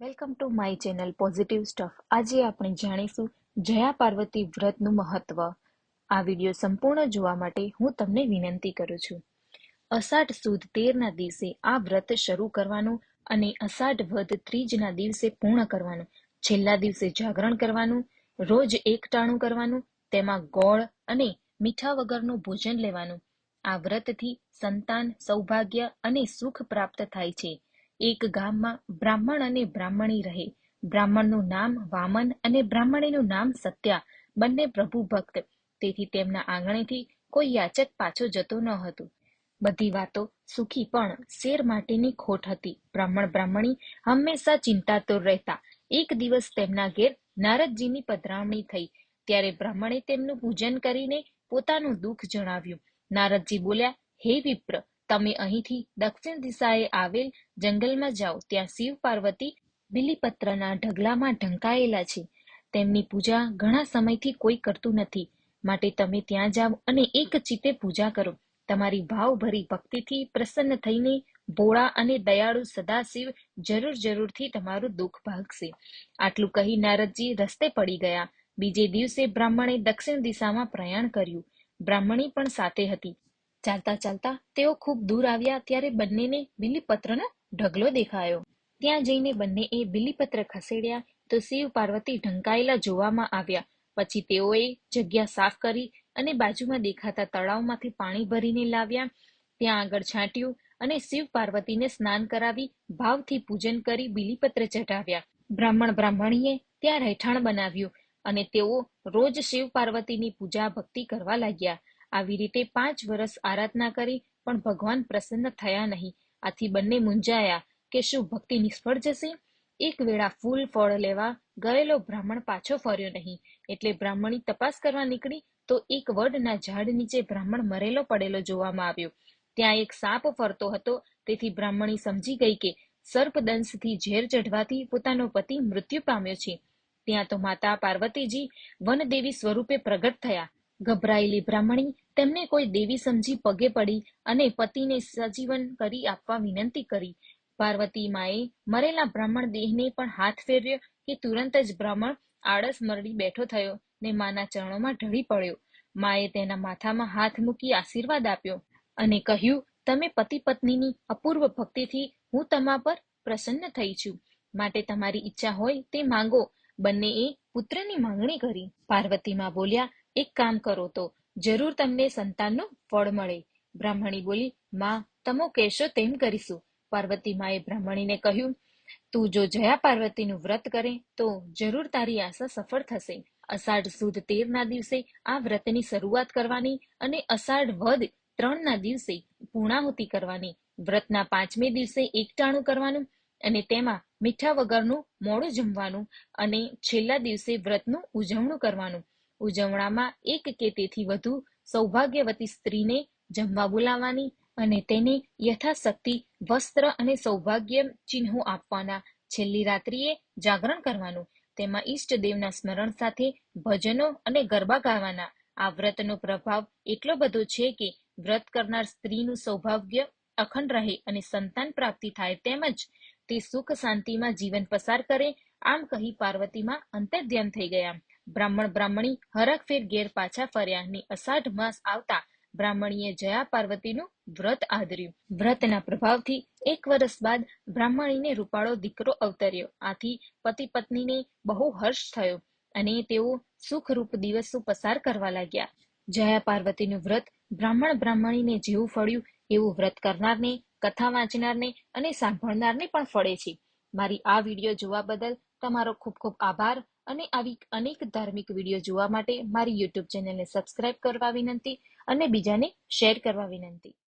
Welcome to my channel positive stuff આજે આપણે જાણીશું જયા પાર્વતી વ્રતનું મહત્વ. આ વીડિયો સંપૂર્ણ જોવા માટે હું તમને વિનંતી કરું છું. અષાઢ સુદ તેરના દિવસે આ વ્રત શરૂ કરવાનું અને અષાઢ વદ ત્રીજના દિવસે પૂર્ણ કરવાનું. છેલ્લા દિવસે જાગરણ કરવાનું, રોજ એકટાણું કરવાનું, તેમાં ગોળ અને મીઠા વગરનું ભોજન લેવાનું. આ વ્રતથી સંતાન, સૌભાગ્ય અને સુખ પ્રાપ્ત થાય છે. એક ગામમાં બ્રાહ્મણ અને બ્રાહ્મણી રહે. બ્રાહ્મણનું નામ વામન અને બ્રાહ્મણીનું નામ સત્યા, બંને પ્રભુ ભક્ત તેથી તેમના આંગણેથી કોઈ યાચક પાછો જતો ન હતો. બધી વાતો સુખી પણ શેર માટેની ખોટ હતી. બ્રાહ્મણ બ્રાહ્મણી હંમેશા ચિંતાતુર રહેતા. એક દિવસ તેમના ઘેર નારદજીની પધરામણી થઈ. ત્યારે બ્રાહ્મણે તેમનું પૂજન કરીને પોતાનું દુઃખ જણાવ્યું. નારદજી બોલ્યા, હે વિપ્ર તમે અહીંથી દક્ષિણ દિશાએ આવેલ જંગલમાં જાઓ. ત્યાં શિવ પાર્વતી બિલીપત્રના ઢગલામાં ઢંકાયેલા છે. તેમની પૂજા ઘણા સમયથી કોઈ કરતું નથી. માટે તમે ત્યાં જાઓ અને એક ચિત્તે પૂજા કરો. તમારી ભાવભરી ભક્તિથી પ્રસન્ન થઈને ભોળા અને દયાળુ સદાશિવ જરૂર જરૂરથી તમારું દુઃખ ભાગશે. આટલું કહી નારદજી રસ્તે પડી ગયા. બીજે દિવસે બ્રાહ્મણે દક્ષિણ દિશામાં પ્રયાણ કર્યું. બ્રાહ્મણી પણ સાથે હતી. ચાલતા ચાલતા તેઓ ખૂબ દૂર આવ્યા ત્યારે બંનેને બિલીપત્રનો ઢગલો દેખાયો. ત્યાં જઈને બંને એ બિલીપત્ર ખસેડ્યા તો શિવ પાર્વતી ઢંકાયેલા જોવામાં આવ્યા. પછી તેઓએ જગ્યા સાફ કરી અને બાજુમાં દેખાતા તળાવમાંથી પાણી ભરીને લાવ્યા. ત્યાં આગળ છાંટ્યું અને શિવ પાર્વતીને સ્નાન કરાવી ભાવથી પૂજન કરી બિલીપત્ર ચઢાવ્યા. બ્રાહ્મણ બ્રાહ્મણીએ ત્યાં રહેઠાણ બનાવ્યું અને તેઓ રોજ શિવ પાર્વતીની પૂજા ભક્તિ કરવા લાગ્યા. આવી રીતે પાંચ વર્ષ આરાધના કરી, પણ ભગવાન પ્રસન્ન થયા નહીં. આથી બંને મૂંઝાયા કે શું ભક્તિ નિષ્ફળ જશે? એક વેળા ફૂલ ફળ લેવા ગયેલો બ્રાહ્મણ પાછો ફર્યો નહીં. એટલે બ્રાહ્મણી તપાસ કરવા નીકળી તો એક વડના ઝાડ નીચે બ્રાહ્મણ મરેલો પડેલો જોવામાં આવ્યો. ત્યાં એક સાપ ફરતો હતો. તેથી બ્રાહ્મણી સમજી ગઈ કે સર્પદંશથી ઝેર ચઢવાથી પોતાનો પતિ મૃત્યુ પામ્યો છે. ત્યાં તો માતા પાર્વતીજી વનદેવી સ્વરૂપે પ્રગટ થયા. ગભરાયેલી બ્રાહ્મણી તેમને કોઈ દેવી સમજી પગે પડી અને પતિને સજીવન કરી આપવા વિનંતી કરી. પાર્વતી માએ મરેલા બ્રાહ્મણ દેહને પણ હાથ ફેર્યો કે તુરંત જ બ્રાહ્મણ આળસ મરડી બેઠો થયો ને માના ચરણોમાં ઢળી પડ્યો. માએ તેના માથામાં હાથ મૂકી આશીર્વાદ આપ્યો અને કહ્યું, તમે પતિ પત્નીની અપૂર્વ ભક્તિથી હું તમા પર પ્રસન્ન થઈ છું. માટે તમારી ઈચ્છા હોય તે માંગો. બંનેએ પુત્રની માંગણી કરી. પાર્વતીમાં બોલ્યા એક કામ કરો તો જરૂર તમને સંતાનનું ફળ મળે. બ્રાહ્મણી બોલી, માં, તમો કહેશો તેમ કરીશું. પાર્વતી માએ બ્રાહ્મણીને કહ્યું, તું જો જયા પાર્વતીનું વ્રત કરે તો જરૂર તારી આશા સફળ થશે. અષાઢ સુદ તેરના દિવસે આ વ્રતની શરૂઆત કરવાની અને અષાઢ વદ ત્રણના દિવસે પૂર્ણાહુતિ કરવાની. વ્રતના પાંચમે દિવસે એકટાણું કરવાનું અને તેમાં મીઠા વગરનું મોડું જમવાનું અને છેલ્લા દિવસે વ્રતનું ઉજવણું કરવાનું. ઉજવણામાં એક કે તેથી વધુ સૌભાગ્યવતી સ્ત્રીને જમવા બોલાવવાની અને તેને યથાશક્તિ, વસ્ત્ર અને સૌભાગ્ય ચિહ્નો આપવાના છેલ્લી રાત્રિએ જાગરણ કરવાનું. તેમાં ઈષ્ટદેવના સ્મરણ સાથે ભજનો અને ગરબા ગાવાના. આ વ્રતનો પ્રભાવ એટલો બધો છે કે વ્રત કરનાર સ્ત્રીનું સૌભાગ્ય અખંડ રહે અને સંતાન પ્રાપ્તિ થાય તેમજ તે સુખ શાંતિમાં જીવન પસાર કરે, આમ કહી પાર્વતીમાં અંતર્ધ્યાન થઈ ગયા. બ્રાહ્મણ બ્રાહ્મણી હરખફેર ઘેર પાછા ફર્યા ને અષાઢ માસ આવતા બ્રાહ્મણીએ જયા પાર્વતીનું વ્રત આદર્યું. વ્રતના પ્રભાવથી એક વર્ષ બાદ બ્રાહ્મણીને રૂપાળો દીકરો અવતર્યો. આથી પતિ પત્નીને બહુ હર્ષ થયો અને તેઓ સુખરૂપ દિવસો પસાર કરવા લાગ્યા. જયા પાર્વતીનું વ્રત બ્રાહ્મણ બ્રાહ્મણીને જેવું ફળ્યું એવું વ્રત કરનારને, કથા વાંચનારને અને સાંભળનારને પણ ફળે છે. મારી આ વીડિયો જોવા બદલ તમારો ખૂબ ખૂબ આભાર. અને આવી અનેક ધાર્મિક વીડિયો જોવા માટે મારી યુટ્યુબ ચેનલને સબસ્ક્રાઇબ કરવા વિનંતી અને બીજાને શેર કરવા વિનંતી.